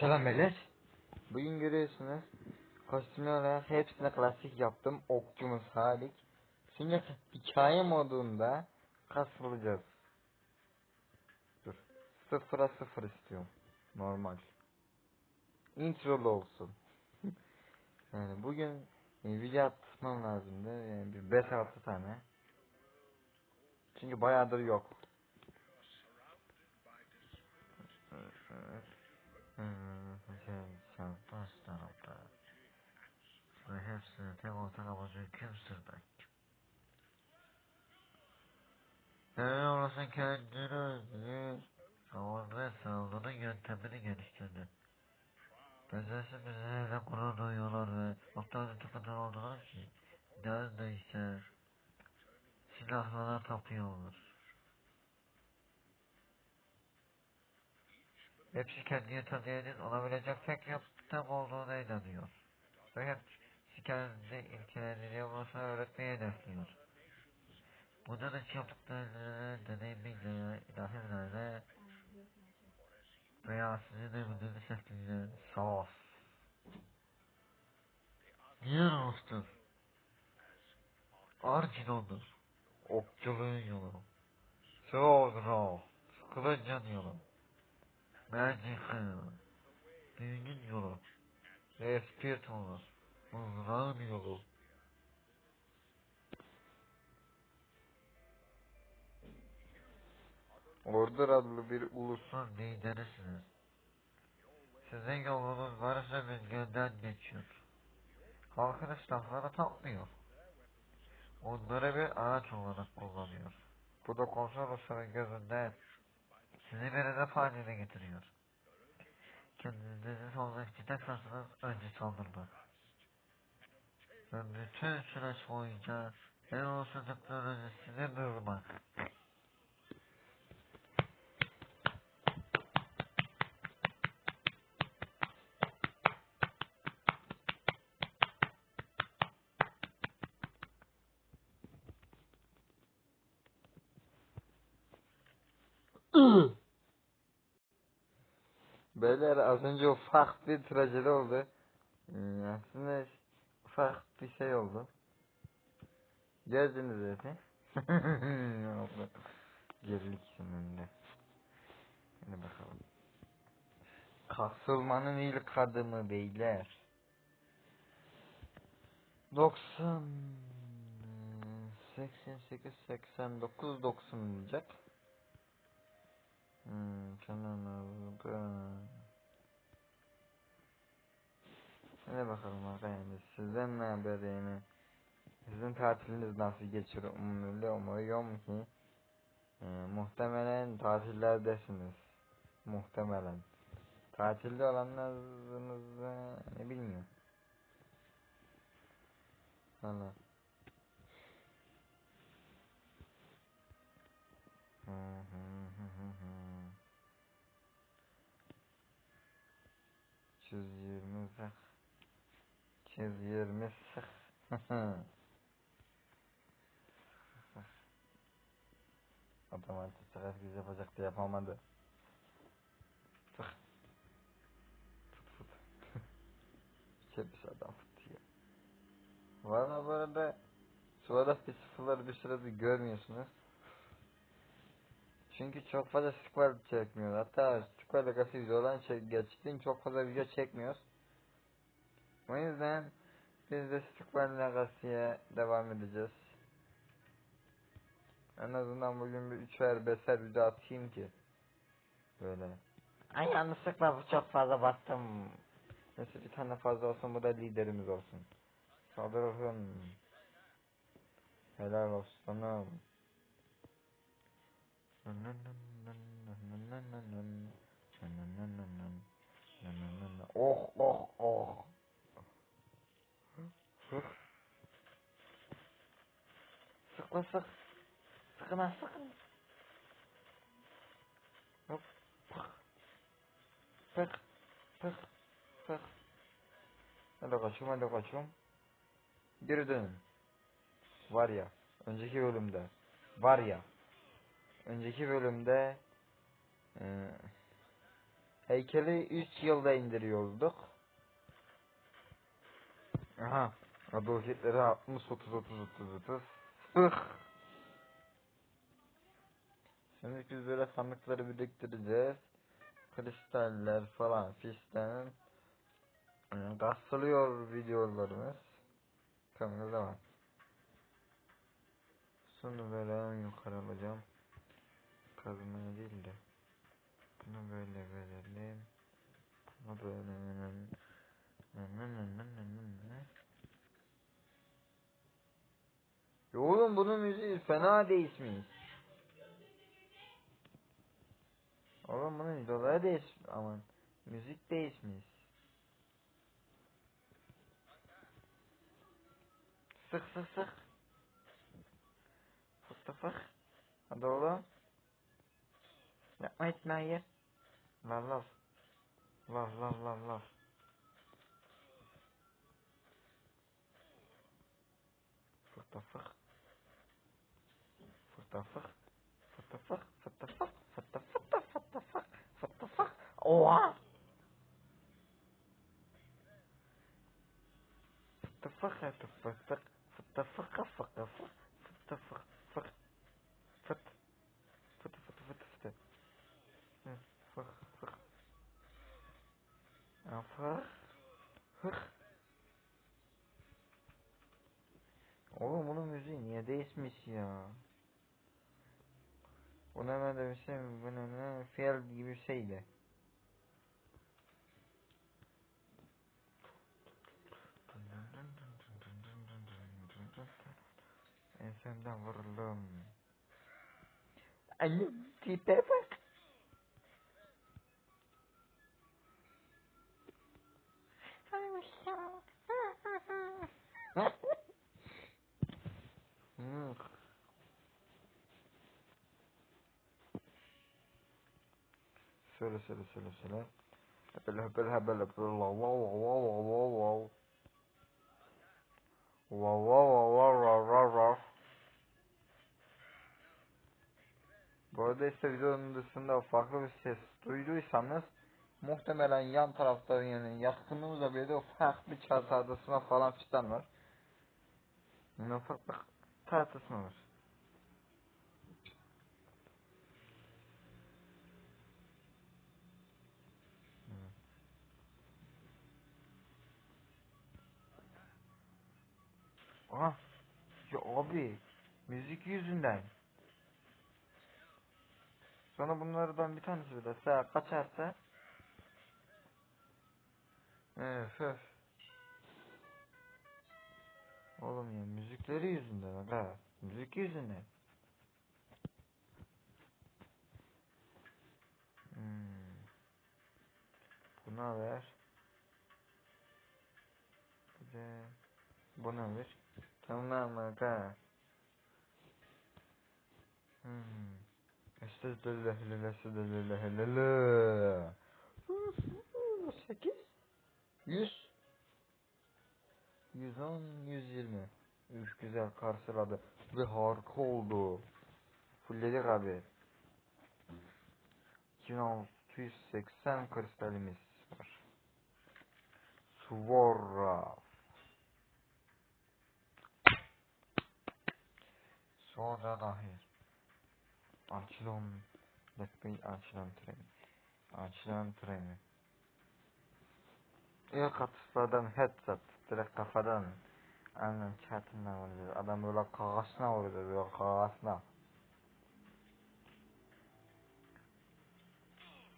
Selam beyler. Bugün görüyorsunuz kostüm olarak hepsini klasik yaptım. Okçumuz Halik. Şimdi hikaye modunda kasılacağız. Dur. Sıfıra sıfır istiyorum. Normal. Introlu olsun. yani bugün e, video atmam lazımdı. Yani bir 5-6 tane. Çünkü bayağıdır yok. Ve hepsini tek ortak amacı kimsirmek. Yani orası kendini özgür, savunma saldırı yöntemini geliştirdi. Bezesi bizlerle gurur duyuyorlar ve noktada tıkıntı oldular ki, neredeyse silahlara tapıyorlar. Hepsi kendi yeteneğinin olabilecek tek yaptığım olduğuna inanıyor. Ve hepsi kendi ilkelerini yapmasını öğretmeye hedefliyor. Bundan için yaptıklarını deneyimiyle, ilahimlerle veya sizin emriniz şekliyle savaş. Diğer olmuştur. Arginon'dur. Okçuluğun yolu. Soğukra. Kılıcın yolu. Mercihın. Düğünün yolu. Respirt olur. Mızrağın yolu. Ordur adlı bir ulusun liderisiniz. Sizin yolunuz varsa bilgiden geçiyor. Halkın silahları takmıyor. Onları bir araç olarak kullanıyor. Bu da konsolosların gözünde sizi bir hedef haline getiriyor. Kendinizi şansınız önce saldırmak. Ve bütün süreç boyunca en olasılıklarınızı size durmak. Beyler az önce ufak bir trajedi oldu. Ee, aslında ufak bir şey oldu. Gördünüz zaten. Gerilik önünde. Hadi bakalım. Kasılmanın ilk adımı beyler. 90 88 89 90 olacak. Hmm, kanalımda. Hadi bakalım arkadaşlar. Sizden ne haber yani? Sizin tatiliniz nasıl geçiyor? Umurlu umuyorum ki e, muhtemelen tatillerdesiniz. Muhtemelen. Tatilde olanlarınız e, ne bilmiyorum. Valla. Hı hı hı hı hı. 220 sık. 220 sık. Adam artık biz yapacaktı yapamadı. Sık. Fıt fıt. Çepiş adam fıt ya. Valla bu arada arada bir sıfırları bir süredir görmüyorsunuz. Çünkü çok fazla squad çekmiyor. Hatta squad legacy videodan çek geçtiğin çok fazla video çekmiyoruz. O yüzden biz de squad legacy'ye devam edeceğiz. En azından bugün bir üçer beşer video atayım ki. Böyle. Ay yanlışlıkla bu çok fazla bastım. Neyse bir tane fazla olsun bu da liderimiz olsun. Saldırın. Helal olsun. Oh. Sık. Sıkla sık. Sıkına sıkın. Hop. Pık. Pık. Pık. Hadi kaçıyorum hadi kaçıyorum. Geri dönün. Var ya. Önceki bölümde. Var ya. Önceki bölümde e, Heykeli 3 yılda indiriyorduk. Aha. Adolf Hitler'e 60 30 30 30 30. Hıh. Şimdi biz böyle sandıkları biriktireceğiz. Kristaller falan fistan. Yani kasılıyor videolarımız. Kanalda var. Sonra böyle en yukarı alacağım. Kazmaya değil de. Bunu böyle verelim. Bunu böyle Ya oğlum bunun müziği fena değişmiş. Oğlum bunun dolayı değiş aman müzik değişmiş. Sık sık sık. Fık da fık. Hadi oğlum. Yapma etme hayır. Lav lav. Lav lav lav lav. Fık da fık. фаттафах фаттафах фаттафах фаттафах фаттафах фаттафах оа фаттафах это фаттах фаттафаха факафах фаттафах фах фат фат фат фат фат фах? Bu ne ben de bir şey mi? Bu ne ne? Fiel gibi bir şeydi. Ensemden vuruldum. Annem tipe bak. Söyle söyle söyle. Hebele hebele hebele hebele wow wow wow wow wow. Wow wow wow wow wow wow wow. Bu arada ise videonun dışında farklı bir ses duyduysanız muhtemelen yan tarafta yani yakınımızda bir de farklı çatı adasına falan filan var. Bir tartışma var. Aha. Ya abi. Müzik yüzünden. Sonra bunlardan bir tanesi bile sağa kaçarsa. Öf öf. Oğlum ya müzikleri yüzünden aga. Müzik yüzünden. Hmm. Buna ver. Bir de buna ver. Tamam aga. Hmm. Sekiz. Yüz. Yüz on, yüz yirmi. Üf güzel karşıladı. Ve harika oldu. Fullledik abi. 2680 kristalimiz var. Swarra. Sonra dahi. Açılan. Bekleyin açılan treni. Açılan treni. İlk atışlardan headshot. Direkt kafadan. Aynen çatından vuruyor. Adam böyle kağasına vuruyor. Böyle kağasına.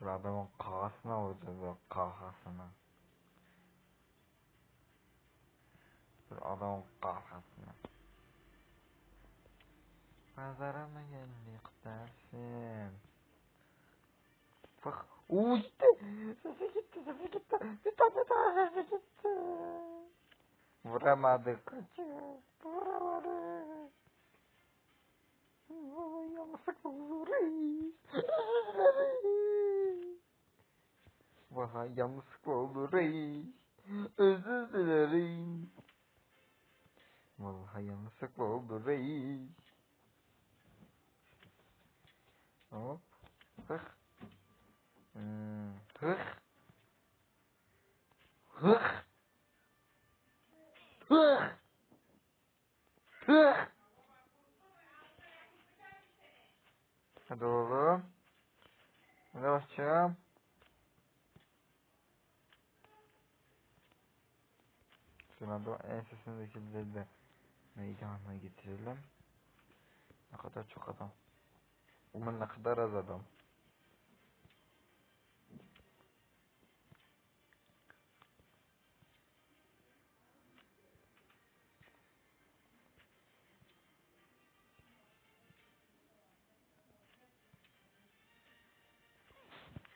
Böyle adamın kağasına vuruyor. Böyle kağasına. Böyle adamın kağasına. Mı geldik dersin? Bak. Uuu gitti. Sesi gitti. Sesi gitti. Bir tane daha sesi gitti. Vuramadık. Kaçıyor. Tamam. Hık. Hmm. Hık. Hık. Hık. Hık. Hadi oğlum. Hadi bakacağım. Sonra da ensesindeki de meydana getirelim. Ne kadar çok adam. ومن نقدر زدم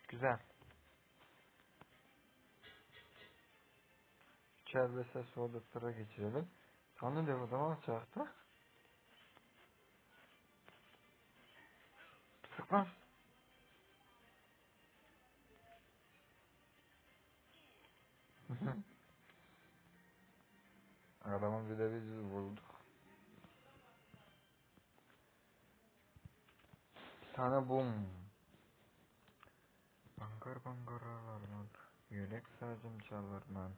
Güzel. İçeride ses olduklara geçirelim. Tanrı dev o zaman çağırdı. Понятно. Адамам видовидит воздух. Санабум. Пангар пангараларман, юрек сажым чаларман,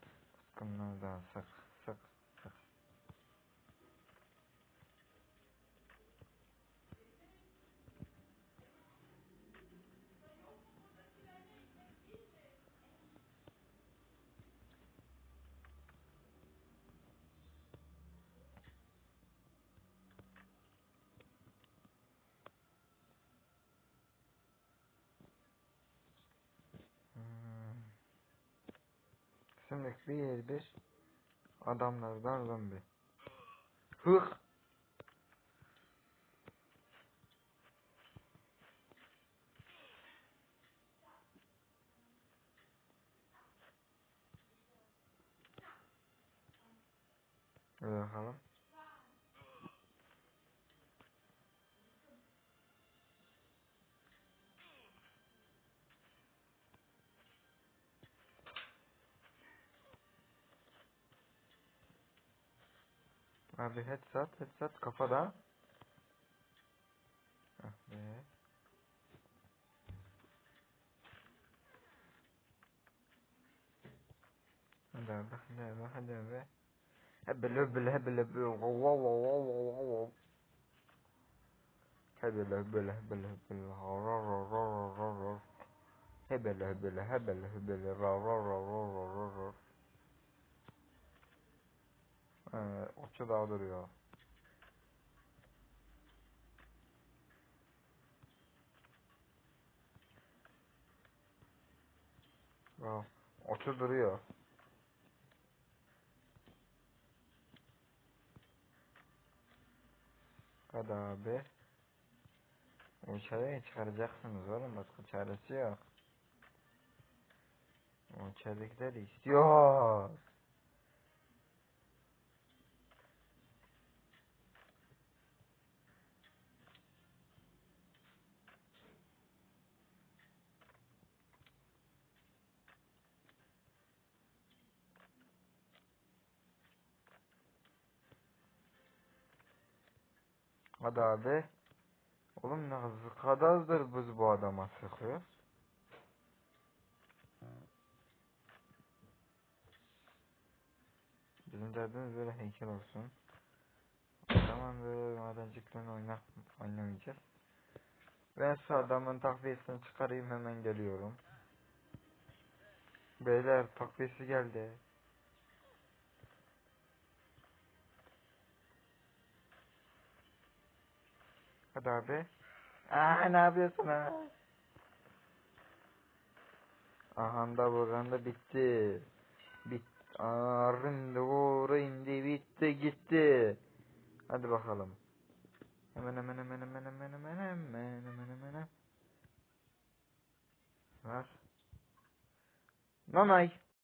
да асық. Sümükleyiz biz. Adamlardan zombi. Hıh. Bakalım. Bir bakalım. Abi headshot headshot kafada. Ah be. Hadi abi hadi abi hadi abi. Hebele hebele hebele hebele wow wow wow wow wow wow. Hebele okçu daha duruyor. Wow. Okçu duruyor. Hadi abi. İçeriye çıkaracaksınız oğlum. Başka çaresi yok. O içeridekileri istiyor. Abi. Oğlum ne kadardır biz bu adama sıkıyoruz. Bizim derdimiz böyle heykel olsun. O zaman böyle madenciklerini oyna oynamayacağız. Ben şu adamın takviyesini çıkarayım hemen geliyorum. Beyler takviyesi geldi. Hadi abi. Aa ne yapıyorsun ha? Aha da buradan da bitti. Bit. Arın doğru indi bitti gitti. Hadi bakalım. Hemen hemen hemen hemen hemen hemen hemen hemen hemen. Ver. Nanay.